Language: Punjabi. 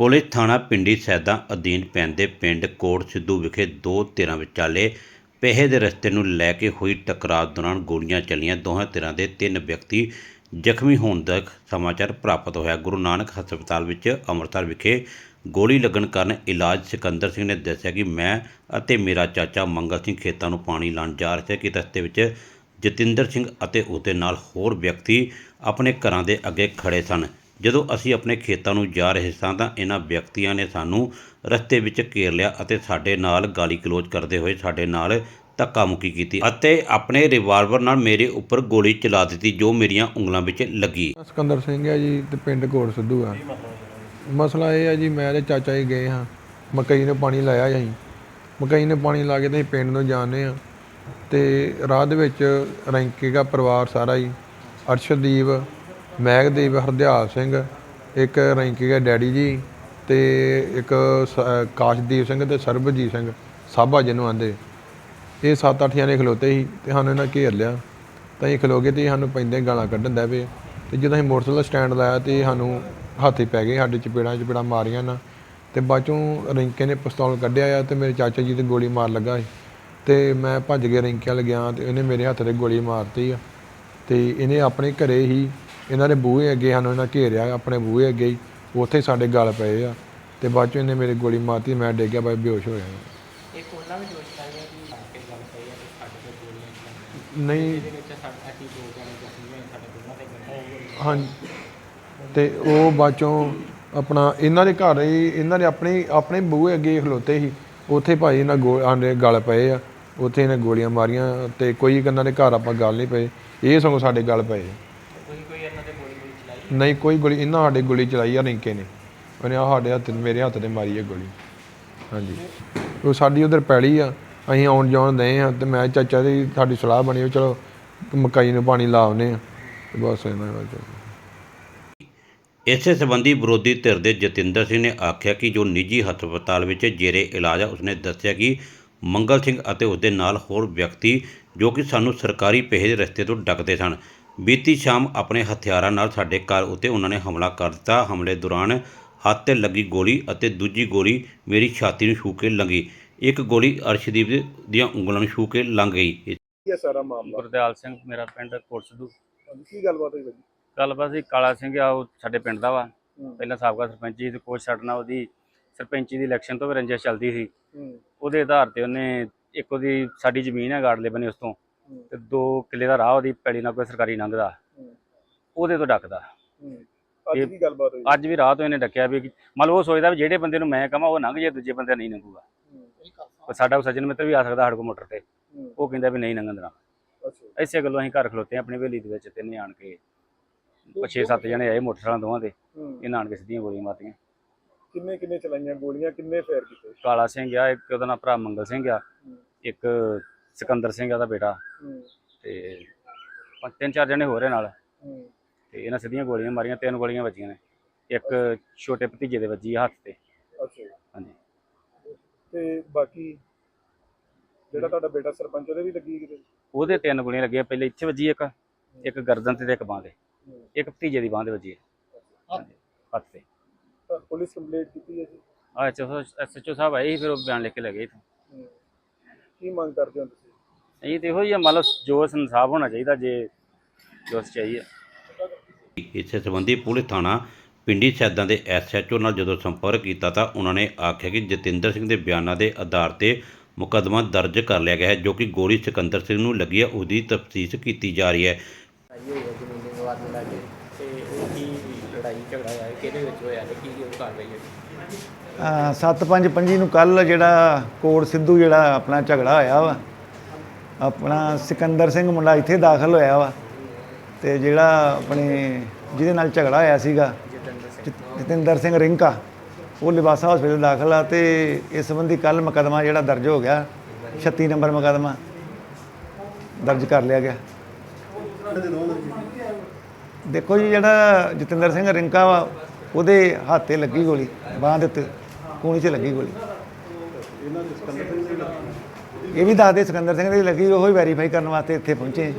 ਪੁਲਿਸ ਥਾਣਾ ਪਿੰਡੀ ਸੈਦਾ ਅਧੀਨ ਪੈਂਦੇ ਪਿੰਡ ਕੋਟ ਸਿੱਧੂ ਵਿਖੇ ਦੋ ਧਿਰਾਂ ਵਿਚਾਲੇ ਪੈਸੇ ਦੇ ਰਸਤੇ ਨੂੰ ਲੈ ਕੇ ਹੋਈ ਟਕਰਾਅ ਦੌਰਾਨ ਗੋਲੀਆਂ ਚੱਲੀਆਂ। ਦੋਹਾਂ ਧਿਰਾਂ ਦੇ ਤਿੰਨ ਵਿਅਕਤੀ ਜ਼ਖਮੀ ਹੋਣ ਦਾ ਸਮਾਚਾਰ ਪ੍ਰਾਪਤ ਹੋਇਆ। ਗੁਰੂ ਨਾਨਕ ਹਸਪਤਾਲ ਵਿੱਚ ਅੰਮ੍ਰਿਤਸਰ ਵਿਖੇ ਗੋਲੀ ਲੱਗਣ ਕਾਰਨ ਇਲਾਜ ਸਿਕੰਦਰ ਸਿੰਘ ਨੇ ਦੱਸਿਆ ਕਿ ਮੈਂ ਅਤੇ ਮੇਰਾ ਚਾਚਾ ਮੰਗਲ ਸਿੰਘ ਖੇਤਾਂ ਨੂੰ ਪਾਣੀ ਲਾਉਣ ਜਾ ਰਹੇ ਸੀ ਕਿ ਰਸਤੇ ਵਿੱਚ ਜਤਿੰਦਰ ਸਿੰਘ ਅਤੇ ਉਸਦੇ ਨਾਲ ਹੋਰ ਵਿਅਕਤੀ ਆਪਣੇ ਘਰਾਂ ਦੇ ਅੱਗੇ ਖੜੇ ਸਨ। ਜਦੋਂ ਅਸੀਂ ਆਪਣੇ ਖੇਤਾਂ ਨੂੰ ਜਾ ਰਹੇ ਸਾਂ ਤਾਂ ਇਹਨਾਂ ਵਿਅਕਤੀਆਂ ਨੇ ਸਾਨੂੰ ਰਸਤੇ ਵਿੱਚ ਘੇਰ ਲਿਆ ਅਤੇ ਸਾਡੇ ਨਾਲ ਗਾਲੀ ਗਲੋਚ ਕਰਦੇ ਹੋਏ ਸਾਡੇ ਨਾਲ ਧੱਕਾ ਮੁੱਕੀ ਕੀਤੀ ਅਤੇ ਆਪਣੇ ਰਿਵਾਲਵਰ ਨਾਲ ਮੇਰੇ ਉੱਪਰ ਗੋਲੀ ਚਲਾ ਦਿੱਤੀ ਜੋ ਮੇਰੀਆਂ ਉਂਗਲਾਂ ਵਿੱਚ ਲੱਗੀ। ਸਿਕੰਦਰ ਸਿੰਘ ਹੈ ਜੀ ਤੇ ਪਿੰਡ ਕੋਟ ਸਿੱਧੂ ਆ। ਮਸਲਾ ਇਹ ਹੈ ਜੀ, ਮੈਂ ਤੇ ਚਾਚਾ ਜੀ ਗਏ ਹਾਂ। ਮਕਈ ਨੇ ਪਾਣੀ ਲਾਇਆ ਅਸੀਂ। ਮਕਈ ਨੇ ਪਾਣੀ ਲਾ ਕੇ ਤੇ ਅਸੀਂ ਪਿੰਡ ਨੂੰ ਜਾਂਦੇ ਆ ਤੇ ਰਾਹ ਦੇ ਵਿੱਚ ਰੈਂਕੇ ਦਾ ਪਰਿਵਾਰ ਸਾਰਾ ਹੀ ਅਰਸ਼ਦੀਪ ਮੈਗਦੀਪ ਹਰਦਿਆਲ ਸਿੰਘ, ਇੱਕ ਰੈਂਕੇ ਦਾ ਡੈਡੀ ਜੀ ਤੇ ਇੱਕ ਕਾਸ਼ਦੀਪ ਸਿੰਘ ਤੇ ਸਰਬਜੀਤ ਸਿੰਘ, ਸਾਬਾ ਜਿਹਨੂੰ ਆਂਦੇ। ਇਹ ਸੱਤ ਅੱਠ ਜਣੇ ਖਲੋਤੇ ਸੀ ਤੇ ਸਾਨੂੰ ਇਹਨਾਂ ਘੇਰ ਲਿਆ। ਤਾਂ ਅਸੀਂ ਖਲੋਗੇ ਤੇ ਸਾਨੂੰ ਪੈਂਦੇ ਗਾਲਾਂ ਕੱਢਣ ਦਾ ਪਏ। ਤੇ ਜਦੋਂ ਅਸੀਂ ਮੋਟਰਸਾਈਕਲ ਸਟੈਂਡ ਲਾਇਆ ਤੇ ਸਾਨੂੰ ਹੱਥੀ ਪੈ ਗਏ, ਸਾਡੇ ਚਪੇੜਾਂ ਚਪੇੜਾਂ ਮਾਰੀਆਂ ਨਾ। ਤੇ ਬਾਅਦੋਂ ਰਿੰਕੇ ਨੇ ਪਿਸਤੌਲ ਕੱਢਿਆ ਆ ਤੇ ਮੇਰੇ ਚਾਚਾ ਜੀ ਤੇ ਗੋਲੀ ਮਾਰ ਲੱਗਾ ਸੀ। ਤੇ ਮੈਂ ਭੱਜ ਕੇ ਰਿੰਕੇ ਵੱਲ ਗਿਆ ਤੇ ਇਹਨੇ ਮੇਰੇ ਹੱਥ ਤੇ ਗੋਲੀ ਮਾਰਤੀ ਆ। ਤੇ ਇਹਨੇ ਆਪਣੇ ਘਰੇ ਹੀ ਇਹਨਾਂ ਦੇ ਬੂਹੇ ਅੱਗੇ ਸਾਨੂੰ ਇਹਨਾਂ ਘੇਰਿਆ ਆਪਣੇ ਬੂਹੇ ਅੱਗੇ ਹੀ। ਉੱਥੇ ਹੀ ਸਾਡੇ ਗਲ ਪਏ ਆ। ਤੇ ਬਾਅਦ ਚੋਂ ਇਹਨੇ ਮੇਰੇ ਗੋਲੀ ਮਾਰਤੀ ਮੈਂ ਡਿੱਗ ਗਿਆ ਬਾਈ ਬੇਹੋਸ਼ ਹੋ ਗਿਆ ਇੱਕ ਉਹਨਾਂ ਵੀ ਦੋਸ਼ ਲਾਇਆ ਕਿ ਸਾਡੇ ਗੱਲ ਪਈ ਹੈ ਕਿ ਸਾਡੇ ਕੋਲ ਗੋਲੀਆਂ ਚਲਾਈਆਂ ਨਹੀਂ। ਇਹਦੇ ਵਿੱਚ ਸਾਡੇ ਅਸੀਂ ਦੋ ਜਣੇ ਜ਼ਖਮੀ ਹੋਏ ਸਾਡੇ ਦੋਨਾਂ ਤੇ ਗੰਢਾਈ ਹਾਂ ਤੇ ਉਹ ਬਾਚੋਂ ਆਪਣਾ ਇਹਨਾਂ ਦੇ ਘਰ ਹੀ ਇਹਨਾਂ ਦੇ ਆਪਣੇ ਆਪਣੇ ਬੂਹੇ ਅੱਗੇ ਖਲੋਤੇ ਸੀ। ਉੱਥੇ ਭਾਈ ਇਹਨਾਂ ਗੋ ਆਂਡੇ ਗਲ ਪਏ ਆ। ਉੱਥੇ ਇਹਨੇ ਗੋਲੀਆਂ ਮਾਰੀਆਂ ਤੇ ਕੋਈ ਇਹਨਾਂ ਦੇ ਘਰ ਆਪਾਂ ਗੱਲ ਨਹੀਂ ਪਏ। ਇਹ ਸਗੋਂ ਸਾਡੇ ਗੱਲ ਪਏ ਕੋਈ ਕੋਈ ਇਹਨਾਂ ਤੇ ਗੋਲੀ ਗੋਲੀ ਚਲਾਈ ਨਹੀਂ, ਕੋਈ ਗੋਲੀ, ਇਹਨਾਂ ਸਾਡੇ ਗੋਲੀ ਚਲਾਈ ਆ, ਰਿੰਕੇ ਨੇ। ਉਹਨੇ ਆ ਸਾਡੇ ਹੱਥ, ਮੇਰੇ ਹੱਥ ਤੇ ਮਾਰੀ ਆ ਗੋਲੀ। ਹਾਂਜੀ। ਉਹ ਸਾਡੀ ਉਧਰ ਪੈਲੀ ਆ, ਅਸੀਂ ਆਉਣ ਜਾਣ ਦੇ ਆ, ਤੇ ਮੈਂ ਚਾਚਾ ਦੀ ਸਾਡੀ ਸਲਾਹ ਬਣੀ ਵੀ ਚਲੋ ਮਕਾਈ ਨੂੰ ਪਾਣੀ ਲਾ ਆਉਂਦੇ ਆ, ਤੇ ਬਸ ਇਹਨਾਂ ਦਾ ਇਸੇ ਸੰਬੰਧੀ ਵਿਰੋਧੀ ਧਿਰ ਦੇ ਜਤਿੰਦਰ ਸਿੰਘ ਨੇ ਆਖਿਆ ਕਿ ਜੋ ਨਿੱਜੀ ਹਸਪਤਾਲ ਵਿੱਚ ਜੇਰੇ ਇਲਾਜ ਆ, ਉਸਨੇ ਦੱਸਿਆ ਕਿ ਮੰਗਲ ਸਿੰਘ ਅਤੇ ਉਸਦੇ ਨਾਲ ਹੋਰ ਵਿਅਕਤੀ ਜੋ ਕਿ ਸਾਨੂੰ ਸਰਕਾਰੀ ਪੈਸੇ ਰਸਤੇ ਤੋਂ ਡੱਕਦੇ ਸਨ ਬੀਤੀ ਸ਼ਾਮ ਆਪਣੇ ਹਥਿਆਰਾਂ ਨਾਲ ਸਾਡੇ ਘਰ ਉੱਤੇ ਉਹਨਾਂ ਨੇ ਹਮਲਾ ਕਰ ਦਿੱਤਾ। ਹਮਲੇ ਦੌਰਾਨ ਹੱਥ ਤੇ ਲੱਗੀ ਗੋਲੀ ਅਤੇ ਦੂਜੀ ਗੋਲੀ ਮੇਰੀ ਛਾਤੀ ਨੂੰ ਛੂ ਕੇ ਲੰਗੀ ਇੱਕ ਗੋਲੀ ਅਰਸ਼ਦੀਪ ਦੀਆਂ ਉਂਗਲਾਂ ਨੂੰ ਛੂ ਕੇ ਲੰਘ ਗਈ। ਕੀ ਹੈ ਸਾਰਾ ਮਾਮਲਾ? ਗੁਰਦਿਆਲ ਸਿੰਘ ਮੇਰਾ ਪਿੰਡ ਕੋਟ ਸਿੱਧੂ ਹਾਂਜੀ, ਕੀ ਗੱਲਬਾਤ ਹੋਈ ਭਾਜੀ? ਗੱਲਬਾਤ ਸੀ ਕਾਲਾ ਸਿੰਘ ਆ ਉਹ ਸਾਡੇ ਪਿੰਡ ਦਾ ਵਾ। ਹੂੰ। ਪਹਿਲਾਂ ਸਾਬਕਾ ਸਰਪੰਚ ਜੀ ਤੇ ਕੋਚ ਛੱਡਣਾ ਉਹਦੀ ਸਰਪੰਚੀ ਦੀ ਇਲੈਕਸ਼ਨ ਤੋਂ ਵੀ ਰੰਜਿਸ਼ ਚੱਲਦੀ ਸੀ। ਹੂੰ। ਉਹਦੇ ਆਧਾਰ ਤੇ ਉਹਨੇ ਇੱਕ ਉਹਦੀ ਸਾਡੀ ਜ਼ਮੀਨ ਹੈ ਗਾੜਲੇ ਬਨੇ ਉਸ ਤੋਂ। ਤੇ ਦੋ ਕਿੱਲੇ ਦਾ ਰਾਹ ਉਹਦੀ ਪੈੜੀ ਨਾਲ ਕੋਈ ਸਰਕਾਰੀ ਲੰਘਦਾ। ਉਹਦੇ ਤੋਂ ਡੱਕਦਾ। ਅੱਜ ਕੀ ਗੱਲਬਾਤ ਹੋਈ? ਅੱਜ ਵੀ ਰਾਹ ਤੋਂ ਇਹਨੇ ਡੱਕਿਆ ਵੀ ਮੰਨ ਲਓ ਉਹ ਸੋਚਦਾ ਵੀ ਜਿਹੜੇ ਬੰਦੇ ਨੂੰ ਮੈਂ ਕਹਾਂ ਉਹ ਲੰਘ ਜੇ ਦੂਜੇ ਬੰਦੇ ਨਹੀਂ ਲੰਘੂਗਾ। ਸਾਡਾ ਕੋਈ ਸੱਜਣ ਮਿੱਤਰ ਵੀ ਆ ਸਕਦਾ ਸਾਡੇ ਕੋਲ ਮੋਟਰ ਤੇ। ਉਹ ਕਹਿੰਦਾ ਵੀ ਨਹੀਂ ਲੰਘਣ ਦੇਣਾ। ਇਸੇ ਗੱਲੋਂ ਅਸੀਂ ਘਰ ਖਲੋਤੇ ਆਪਣੀ ਹਵੇਲੀ ਦੇ ਵਿੱਚ ਤਿੰਨੇ ਆਣ ਕੇ। 6-7 ਜਣੇ ਆਏ ਮੋਟਰਸਾਈਕਲਾਂ ਦੋਵਾਂ ਦੇ। ਹੂੰ। ਇਹਨਾਂ ਆਣ ਕੇ ਸਿੱਧੀਆਂ ਗੋਲੀਆਂ ਮਾਰਤੀਆਂ। ਕਿੰਨੇ ਕਿੰਨੇ ਚਲਾਈਆਂ ਗੋਲੀਆਂ ਕਿੰਨੇ ਫੇਰ ਕੀਤੇ? ਕਾਲਾ ਸਿੰਘ ਆ ਇੱਕ ਉਹਦਾ ਨਾਂ ਭਰਾ ਮੰਗਲ ਸਿੰਘ ਆ। ਇੱਕ ਸਿਕੰਦਰ ਸਿੰਘ ਉਹਦਾ ਬੇਟਾ। ਤੇ ਪੰਜ ਤਿੰਨ ਚਾਰ ਜਣੇ ਹੋ ਰਹੇ ਨਾਲ। ਤੇ ਇਹਨਾਂ ਸਿੱਧੀਆਂ ਗੋਲੀਆਂ ਮਾਰੀਆਂ ਤਿੰਨ ਗੋਲੀਆਂ ਵੱਜੀਆਂ ਨੇ। ਇੱਕ ਛੋਟੇ ਭਤੀਜੇ ਦੇ ਵੱਜੀ ਆ ਹੱਥ ਤੇ। ਅੱਛਾ। ਹਾਂਜੀ। ਤੇ ਬਾਕੀ ਜਿਹੜਾ ਤੁਹਾਡਾ ਬੇਟਾ ਸਰਪੰਚ ਉਹਦੇ ਵੀ ਲੱਗੀ ਕਿਤੇ? ਉਹਦੇ ਤਿੰਨ ਗੋਲੀਆਂ ਲੱਗੀਆਂ। ਪਹਿਲੇ ਇੱਥੇ ਵੱਜੀ ਇੱਕ ਇੱਕ ਗਰਦਨ ਤੇ ਤੇ ਇੱਕ ਬਾਂਹ ਤੇ। ਇੱਕ ਭਤੀਜੇ ਦੀ ਬਾਂਹ ਤੇ ਵੱਜੀ ਹੈ ਹਾਂਜੀ, ਹੱਥ ਤੇ। ਤਾਂ ਪੁਲਿਸ ਕੰਪਲੇਂਟ ਕੀਤੀ ਹੈ ਜੀ? ਆ ਐਸਐਚਓ ਸਾਹਿਬ ਆਏ ਸੀ ਫਿਰ ਉਹ ਬਿਆਨ ਲਿਖ ਕੇ ਲੈ ਗਏ ਇੱਥੋਂ। ਕੀ ਮੰਗ ਕਰਦੇ ਹੋ ਤੁਸੀਂ? ਇਹ ਤੇ ਇਹੋ ਹੀ ਆ ਮੰਨ ਲਓ ਜੋ ਇਨਸਾਫ ਹੋਣਾ ਚਾਹੀਦਾ ਜੇ ਜੋ ਸੱਚਾਈ ਹੈ ਇਸੇ ਸੰਬੰਧੀ ਪੁਲਿਸ ਥਾਣਾ ਪਿੰਡੀ ਸੈਦਾਂ ਦੇ ਐਸਐਚਓ ਨਾਲ ਜਦੋਂ ਸੰਪਰਕ ਕੀਤਾ ਤਾਂ ਉਹਨਾਂ ਨੇ ਆਖਿਆ ਕਿ ਜਤਿੰਦਰ ਸਿੰਘ ਦੇ ਬਿਆਨਾਂ ਦੇ ਆਧਾਰ ਤੇ ਮੁਕੱਦਮਾ ਦਰਜ ਕਰ ਲਿਆ ਗਿਆ ਹੈ ਜੋ ਕਿ ਗੋਲੀ ਸਿਕੰਦਰ ਸਿੰਘ ਨੂੰ ਲੱਗੀ ਹੈ ਉਹਦੀ ਤਫਤੀਸ਼ ਕੀਤੀ ਜਾ ਰਹੀ ਹੈ। ਲੜਾਈ ਹੋਈ ਹੈ ਜ਼ਮੀਨ ਦੇ ਵਿਵਾਦ ਨੂੰ ਲੈ ਕੇ ਤੇ ਉਹ ਕੀ ਲੜਾਈ ਝਗੜਾ ਹੋਇਆ ਹੈ, ਕਿਹਦੇ ਵਿੱਚ ਹੋਇਆ ਤੇ ਕੀ ਕੀ ਉਹ ਕਾਰਵਾਈ ਹੋਈ? 755 ਨੂੰ ਕੱਲ ਜਿਹੜਾ ਕੋਟ ਸਿੱਧੂ ਜਿਹੜਾ ਆਪਣਾ ਝਗੜਾ ਹੋਇਆ ਵਾ ਆਪਣਾ ਸਿਕੰਦਰ ਸਿੰਘ ਮੁੰਡਾ ਇੱਥੇ ਦਾਖਲ ਹੋਇਆ ਵਾ ਤੇ ਜਿਹੜਾ ਆਪਣੇ ਜਿਹਦੇ ਨਾਲ ਝਗੜਾ ਹੋਇਆ ਸੀਗਾ ਜਤਿੰਦਰ ਸਿੰਘ ਰਿੰਕਾ, ਉਹ ਲਿਬਾਸਾ ਹਸਪੀਟਲ ਦਾਖਲ ਆ ਤੇ ਇਸ ਸੰਬੰਧੀ ਕੱਲ ਮੁਕੱਦਮਾ ਜਿਹੜਾ ਦਰਜ ਹੋ ਗਿਆ 36 ਨੰਬਰ ਮੁਕੱਦਮਾ ਦਰਜ ਕਰ ਲਿਆ ਗਿਆ। ਦੇਖੋ ਜੀ ਜਿਹੜਾ ਜਤਿੰਦਰ ਸਿੰਘ ਰਿੰਕਾ ਵਾ, ਉਹਦੇ ਹੱਥ ਤੇ ਲੱਗੀ ਗੋਲੀ, ਬਾਂਹ ਦੇ ਉੱਤੇ ਕੂਣੀ 'ਚ ਲੱਗੀ ਗੋਲੀ। ਇਹ ਵੀ ਦੱਸਦੇ ਸਿਕੰਦਰ ਸਿੰਘ ਦੀ ਲੱਗੀ ਉਹ ਹੀ ਵੈਰੀਫਾਈ ਕਰਨ ਵਾਸਤੇ ਇੱਥੇ ਪਹੁੰਚੇ।